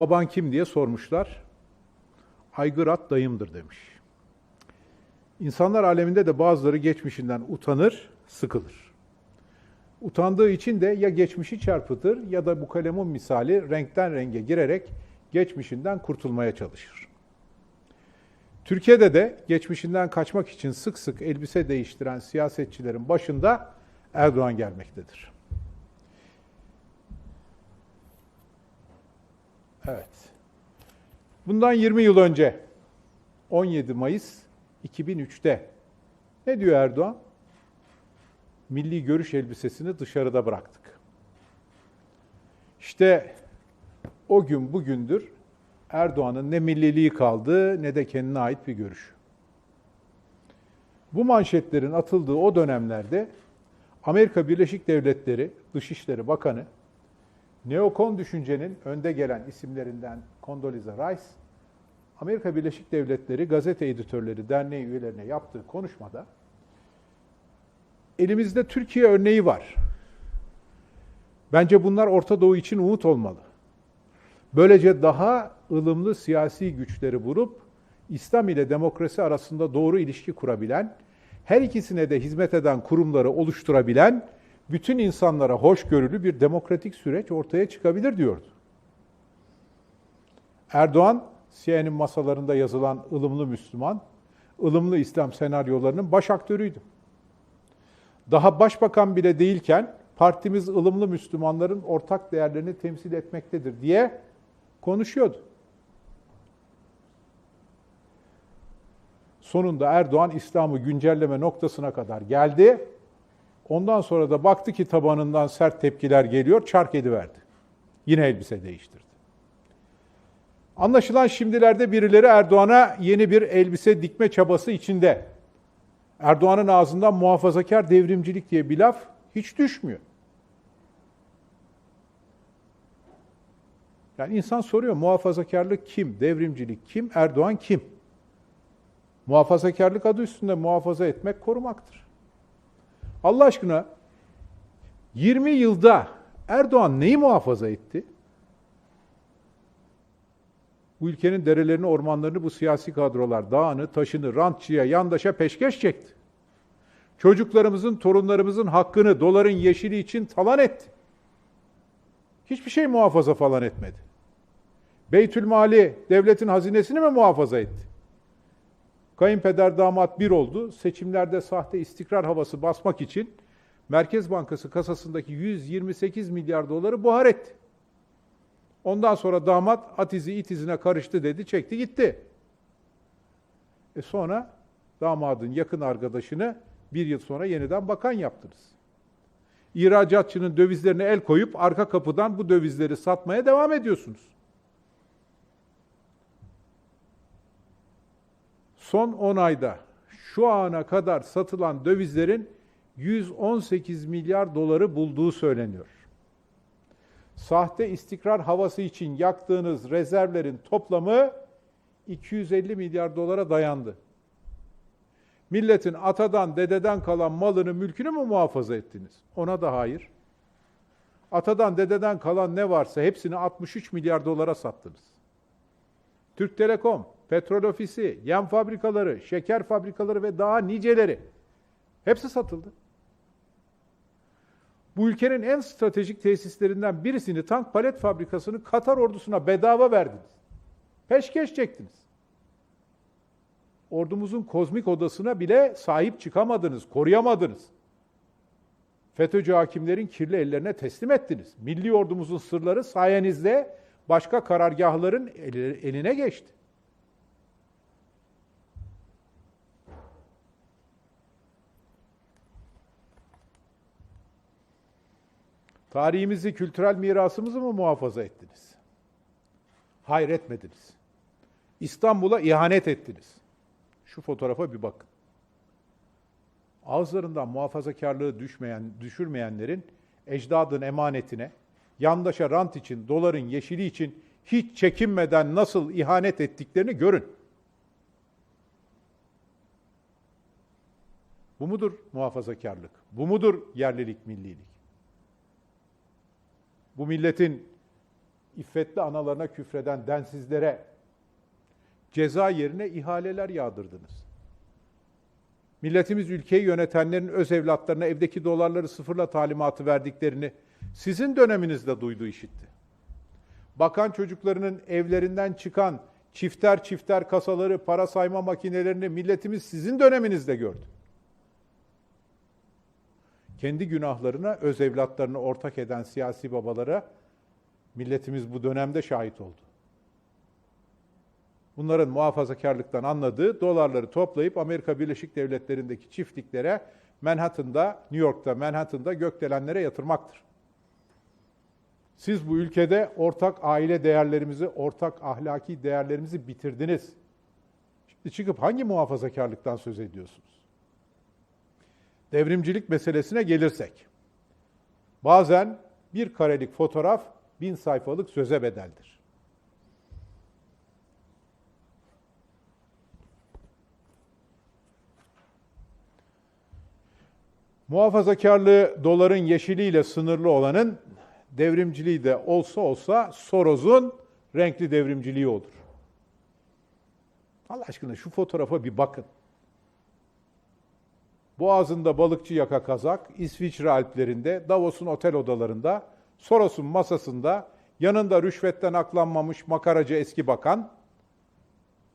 Baban kim diye sormuşlar. Aygırat dayımdır demiş. İnsanlar aleminde de bazıları geçmişinden utanır, sıkılır. Utandığı için de ya geçmişi çarpıtır ya da bu kalemun misali renkten renge girerek geçmişinden kurtulmaya çalışır. Türkiye'de de geçmişinden kaçmak için sık sık elbise değiştiren siyasetçilerin başında Erdoğan gelmektedir. Evet. Bundan 20 yıl önce 17 Mayıs 2003'te ne diyor Erdoğan? Milli görüş elbisesini dışarıda bıraktık. İşte o gün bugündür Erdoğan'ın ne milliliği kaldı ne de kendine ait bir görüş. Bu manşetlerin atıldığı o dönemlerde Amerika Birleşik Devletleri Dışişleri Bakanı Neokon düşüncenin önde gelen isimlerinden Condoleezza Rice, Amerika Birleşik Devletleri Gazete Editörleri Derneği üyelerine yaptığı konuşmada elimizde Türkiye örneği var. Bence bunlar Orta Doğu için umut olmalı. Böylece daha ılımlı siyasi güçleri bulup İslam ile demokrasi arasında doğru ilişki kurabilen, her ikisine de hizmet eden kurumları oluşturabilen, bütün insanlara hoşgörülü bir demokratik süreç ortaya çıkabilir diyordu. Erdoğan, CNN'in masalarında yazılan ılımlı Müslüman, ılımlı İslam senaryolarının baş aktörüydü. Daha başbakan bile değilken partimiz ılımlı Müslümanların ortak değerlerini temsil etmektedir diye konuşuyordu. Sonunda Erdoğan İslam'ı güncelleme noktasına kadar geldi. Ondan sonra da baktı ki tabanından sert tepkiler geliyor, çark ediverdi. Yine elbise değiştirdi. Anlaşılan şimdilerde birileri Erdoğan'a yeni bir elbise dikme çabası içinde. Erdoğan'ın ağzından muhafazakar devrimcilik diye bir laf hiç düşmüyor. Yani insan soruyor muhafazakarlık kim, devrimcilik kim, Erdoğan kim? Muhafazakarlık adı üstünde muhafaza etmek korumaktır. Allah aşkına 20 yılda Erdoğan neyi muhafaza etti? Bu ülkenin derelerini, ormanlarını bu siyasi kadrolar dağını, taşını, rantçıya, yandaşa peşkeş çekti. Çocuklarımızın, torunlarımızın hakkını doların yeşili için talan etti. Hiçbir şey muhafaza falan etmedi. Beytülmali, devletin hazinesini mi muhafaza etti? Kayınpeder damat bir oldu. Seçimlerde sahte istikrar havası basmak için Merkez Bankası kasasındaki 128 milyar doları buhar etti. Ondan sonra damat at izi it izine karıştı dedi, çekti gitti. E sonra damadın yakın arkadaşını bir yıl sonra yeniden bakan yaptınız. İhracatçının dövizlerine el koyup arka kapıdan bu dövizleri satmaya devam ediyorsunuz. Son 10 ayda şu ana kadar satılan dövizlerin 118 milyar doları bulduğu söyleniyor. Sahte istikrar havası için yaktığınız rezervlerin toplamı 250 milyar dolara dayandı. Milletin atadan, dededen kalan malını, mülkünü mü muhafaza ettiniz? Ona da hayır. Atadan, dededen kalan ne varsa hepsini 63 milyar dolara sattınız. Türk Telekom, petrol ofisi, yem fabrikaları, şeker fabrikaları ve daha niceleri hepsi satıldı. Bu ülkenin en stratejik tesislerinden birisini tank palet fabrikasını Katar ordusuna bedava verdiniz. Peşkeş çektiniz. Ordumuzun kozmik odasına bile sahip çıkamadınız, koruyamadınız. FETÖ'cü hakimlerin kirli ellerine teslim ettiniz. Milli ordumuzun sırları sayenizde başka karargahların eline geçti. Tarihimizi, kültürel mirasımızı mı muhafaza ettiniz? Hayır etmediniz. İstanbul'a ihanet ettiniz. Şu fotoğrafa bir bakın. Ağızlarından muhafazakarlığı düşmeyen, düşürmeyenlerin ecdadın emanetine, yandaşa rant için, doların yeşili için hiç çekinmeden nasıl ihanet ettiklerini görün. Bu mudur muhafazakarlık? Bu mudur yerlilik, millilik? Bu milletin iffetli analarına küfreden densizlere ceza yerine ihaleler yağdırdınız. Milletimiz ülkeyi yönetenlerin öz evlatlarına evdeki dolarları sıfırla talimatı verdiklerini sizin döneminizde duydu işitti. Bakan çocuklarının evlerinden çıkan çifter çifter kasaları, para sayma makinelerini milletimiz sizin döneminizde gördü. Kendi günahlarına öz evlatlarını ortak eden siyasi babalara milletimiz bu dönemde şahit oldu. Bunların muhafazakarlıktan anladığı dolarları toplayıp Amerika Birleşik Devletleri'ndeki çiftliklere Manhattan'da, New York'ta, Manhattan'da gökdelenlere yatırmaktır. Siz bu ülkede ortak aile değerlerimizi, ortak ahlaki değerlerimizi bitirdiniz. Şimdi çıkıp hangi muhafazakarlıktan söz ediyorsunuz? Devrimcilik meselesine gelirsek, bazen bir karelik fotoğraf bin sayfalık söze bedeldir. Muhafazakarlığı doların yeşiliyle sınırlı olanın devrimciliği de olsa olsa Soros'un renkli devrimciliği olur. Allah aşkına şu fotoğrafa bir bakın. Boğazında balıkçı yaka kazak, İsviçre Alplerinde, Davos'un otel odalarında, Soros'un masasında, yanında rüşvetten aklanmamış makaracı eski bakan,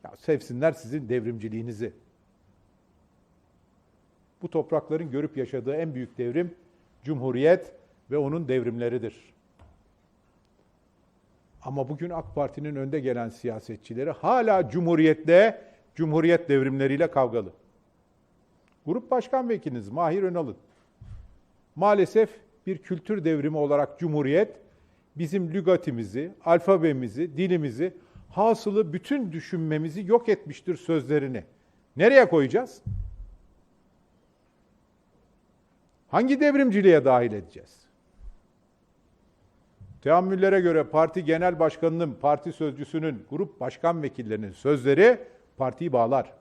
ya sevsinler sizin devrimciliğinizi. Bu toprakların görüp yaşadığı en büyük devrim, Cumhuriyet ve onun devrimleridir. Ama bugün AK Parti'nin önde gelen siyasetçileri hala Cumhuriyet'le, Cumhuriyet devrimleriyle kavgalı. Grup Başkan Vekiliniz Mahir Önal'ın maalesef bir kültür devrimi olarak Cumhuriyet bizim lügatimizi, alfabemizi, dilimizi, hasılı bütün düşünmemizi yok etmiştir sözlerini. Nereye koyacağız? Hangi devrimciliğe dahil edeceğiz? Teammüllere göre parti genel başkanının, parti sözcüsünün, grup başkan vekillerinin sözleri partiyi bağlar.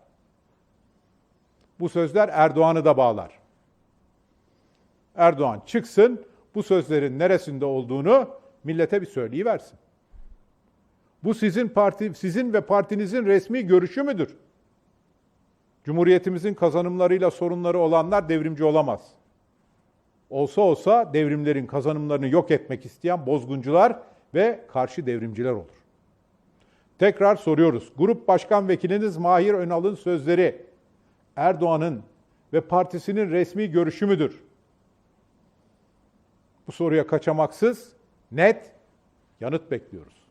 Bu sözler Erdoğan'ı da bağlar. Erdoğan çıksın, bu sözlerin neresinde olduğunu millete bir söyleyiversin. Bu sizin parti, sizin ve partinizin resmi görüşü müdür? Cumhuriyetimizin kazanımlarıyla sorunları olanlar devrimci olamaz. Olsa olsa devrimlerin kazanımlarını yok etmek isteyen bozguncular ve karşı devrimciler olur. Tekrar soruyoruz. Grup Başkan Vekiliniz Mahir Önal'ın sözleri Erdoğan'ın ve partisinin resmi görüşü müdür? Bu soruya kaçamaksız, net yanıt bekliyoruz.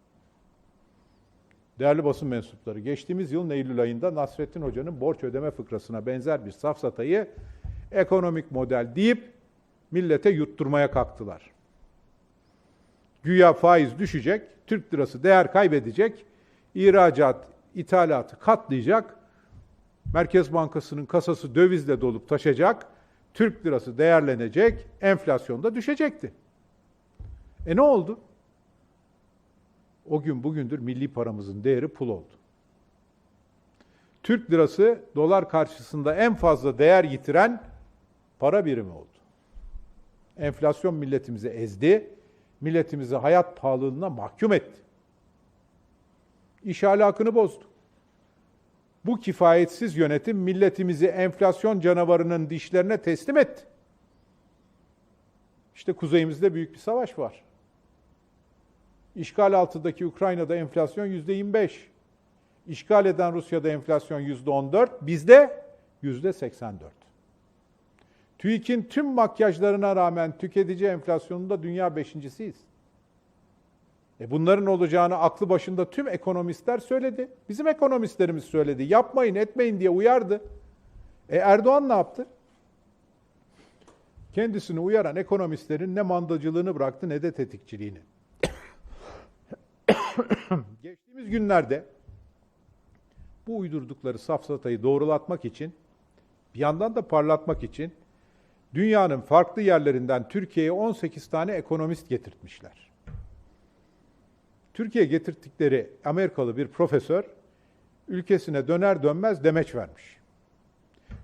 Değerli basın mensupları, geçtiğimiz yılın Eylül ayında Nasrettin Hoca'nın borç ödeme fıkrasına benzer bir safsatayı ekonomik model deyip millete yutturmaya kalktılar. Güya faiz düşecek, Türk lirası değer kaybedecek, ihracat, ithalatı katlayacak, Merkez Bankası'nın kasası dövizle dolup taşacak, Türk lirası değerlenecek, enflasyon da düşecekti. E ne oldu? O gün bugündür milli paramızın değeri pul oldu. Türk lirası dolar karşısında en fazla değer yitiren para birimi oldu. Enflasyon milletimizi ezdi, milletimizi hayat pahalılığına mahkum etti. İş ahlakını bozdu. Bu kifayetsiz yönetim milletimizi enflasyon canavarının dişlerine teslim etti. İşte kuzeyimizde büyük bir savaş var. İşgal altındaki Ukrayna'da enflasyon yüzde 25. İşgal eden Rusya'da enflasyon yüzde 14. Bizde yüzde 84. TÜİK'in tüm makyajlarına rağmen tüketici enflasyonunda dünya beşincisiyiz. E bunların olacağını aklı başında tüm ekonomistler söyledi. Bizim ekonomistlerimiz söyledi. Yapmayın, etmeyin diye uyardı. E Erdoğan ne yaptı? Kendisini uyaran ekonomistlerin ne mandacılığını bıraktı ne de tetikçiliğini. Geçtiğimiz günlerde bu uydurdukları safsatayı doğrulatmak için, bir yandan da parlatmak için dünyanın farklı yerlerinden Türkiye'ye 18 tane ekonomist getirtmişler. Türkiye getirttikleri Amerikalı bir profesör ülkesine döner dönmez demeç vermiş.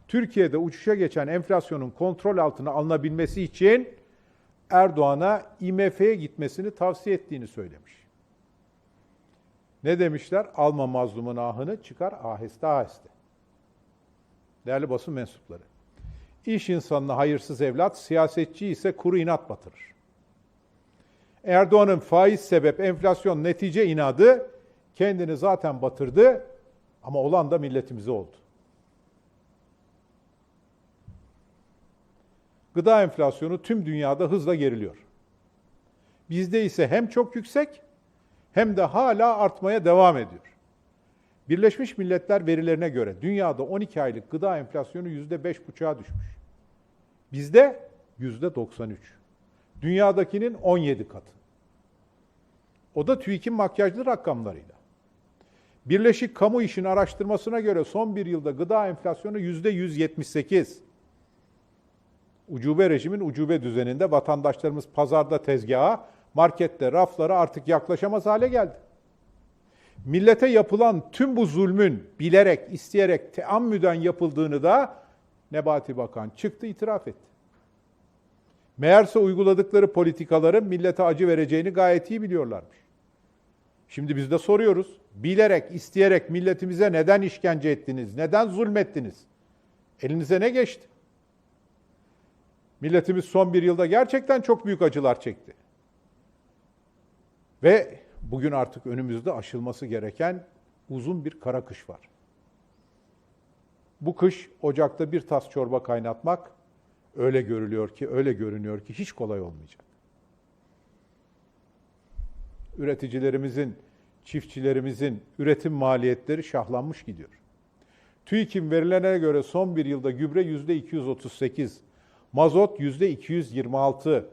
Türkiye'de uçuşa geçen enflasyonun kontrol altına alınabilmesi için Erdoğan'a IMF'ye gitmesini tavsiye ettiğini söylemiş. Ne demişler? Alma mazlumun ahını çıkar aheste aheste. Değerli basın mensupları. İş insanına hayırsız evlat, siyasetçi ise kuru inat batırır. Erdoğan'ın faiz sebep enflasyon netice inadı kendini zaten batırdı ama olan da milletimize oldu. Gıda enflasyonu tüm dünyada hızla geriliyor. Bizde ise hem çok yüksek hem de hala artmaya devam ediyor. Birleşmiş Milletler verilerine göre dünyada 12 aylık gıda enflasyonu %5,5'a düşmüş. Bizde %93. Dünyadakinin 17 katı. O da TÜİK'in makyajlı rakamlarıyla. Birleşik Kamu İş'in araştırmasına göre son bir yılda gıda enflasyonu %178. Ucube rejimin ucube düzeninde vatandaşlarımız pazarda tezgaha, markette raflara artık yaklaşamaz hale geldi. Millete yapılan tüm bu zulmün bilerek, isteyerek, teammüden yapıldığını da Nebati Bakan çıktı itiraf etti. Meğerse uyguladıkları politikaların millete acı vereceğini gayet iyi biliyorlarmış. Şimdi biz de soruyoruz. Bilerek, isteyerek milletimize neden işkence ettiniz? Neden zulmettiniz? Elinize ne geçti? Milletimiz son bir yılda gerçekten çok büyük acılar çekti. Ve bugün artık önümüzde aşılması gereken uzun bir kara kış var. Bu kış ocakta bir tas çorba kaynatmak öyle görülüyor ki, öyle görünüyor ki hiç kolay olmayacak. Üreticilerimizin, çiftçilerimizin üretim maliyetleri şahlanmış gidiyor. TÜİK'in verilerine göre son bir yılda gübre yüzde 238, mazot yüzde 226,